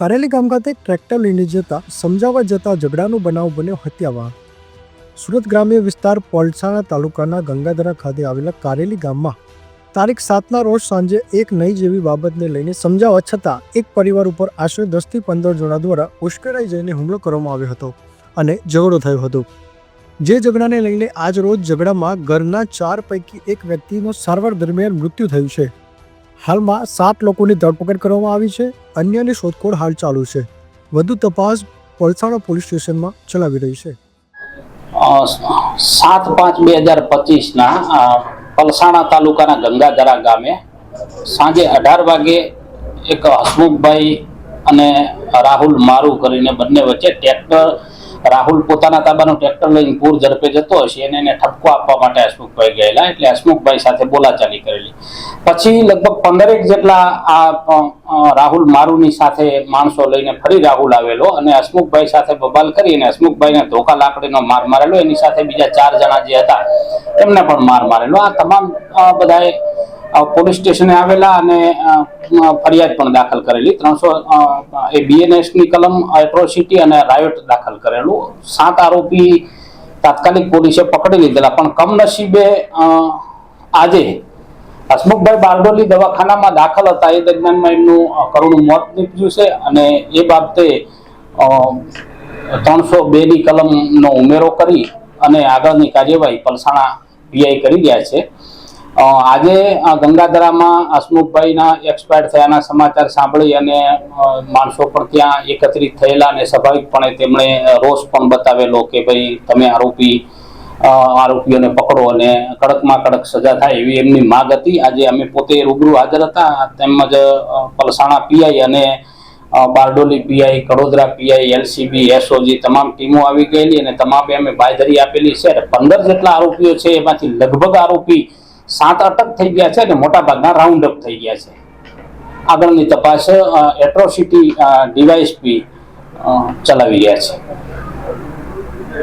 કારેલી ગામ ખાતે ટ્રેક્ટર લઈને જતા સમજાવવા જતા ઝઘડાનો બનાવ બન્યો હત્યાવા સુરત ગ્રામ્ય વિસ્તાર પલસાણા તાલુકાના ગંગાધરા ખાતે આવેલા કારેલી ગામમાં તારીખ સાતના રોજ સાંજે એક નહીં જેવી બાબતને લઈને સમજાવવા છતાં એક પરિવાર ઉપર આશરે દસથી પંદર જણા દ્વારા ઉશ્કેરાઈ જઈને હુમલો કરવામાં આવ્યો હતો અને ઝઘડો થયો હતો. જે ઝઘડાને લઈને આજ રોજ ઝઘડામાં ઘરના ચાર પૈકી એક વ્યક્તિનો સારવાર દરમિયાન મૃત્યુ થયું છે. હાલમાં સાત લોકોની ધરપકડ કરવામાં આવી છે. અન્યની શોધખોળ હાલ ચાલુ છે. વધુ તપાસ પલસાણા પોલીસ સ્ટેશનમાં ચલાવી રહી છે. સાત પાંચ બે હજાર પચીસના પલસાણા તાલુકાના ગંગાધરા ગામે સાંજે અઢાર વાગે એક હસમુખભાઈ અને રાહુલ મારુ કરીને બંને વચ્ચે ટ્રેક્ટર રાહુલ પોતાના તાબાનું ટ્રેક્ટર લઈને પૂર ઝડપે જતો હશે એને એને ઠપકો આપવા માટે હસમુખભાઈ ગયેલા, એટલે હસમુખભાઈ સાથે બોલાચાલી કરેલી. પછી લગભગ પંદરેક જેટલા આ રાહુલ મારુની સાથે માણસો લઈને ફરી રાહુલ આવેલો અને હસમુખભાઈ સાથે બબાલ કરી અને હસમુખભાઈને ધોકા લાકડીનો માર મારેલો. એની સાથે બીજા ચાર જણા જે હતા, એમને પણ માર મારેલો. આ તમામ બધાએ પોલીસ સ્ટેશને આવેલા અને ફરિયાદ પણ દાખલ કરેલી. ત્રણસો એ બીએનએસની કલમ એટ્રોસિટી અને રાયોટ દાખલ કરેલું. સાત આરોપી તાત્કાલિક પોલીસે પકડી લીધેલા, પણ કમનસીબે આજે હસમુખભાઈ બારડોલી દવાખાનામાં દાખલ હતા. એ દરમિયાનમાં એમનું કરુણ મોત નીપજ્યું છે અને એ બાબતે ત્રણસો બે ની કલમનો ઉમેરો કરી અને આગળની કાર્યવાહી પલસાણા પીઆઈ કરી રહ્યા છે. આજે ગંગાધરામાં હસમુખભાઈના એક્સપાયર થયાના સમાચાર સાંભળી અને માણસો પણ ત્યાં એકત્રિત થયેલા અને સ્વાભાવિકપણે તેમણે રોષ પણ બતાવેલો કે ભાઈ તમે આરોપી આરોપીઓને પકડો અને કડકમાં કડક સજા થાય એવી એમની માગ હતી. આજે અમે પોતે રૂબરૂ હાજર હતા. તેમજ પલસાણા પીઆઈ અને Bardoli PI, Kadodara PI, LCB, SOG તમામ ટીમો આવી ગયેલી અને તમામે અમે બાયધરી આપેલી છે. પંદર જેટલા આરોપીઓ છે, એમાંથી લગભગ આરોપી સાત અટક થઈ ગયા છે અને મોટાભાગના રાઉન્ડ અપ થઈ ગયા છે. આગળની તપાસ એટ્રોસિટી ડીવાયસપી ચલાવી રહ્યા છે.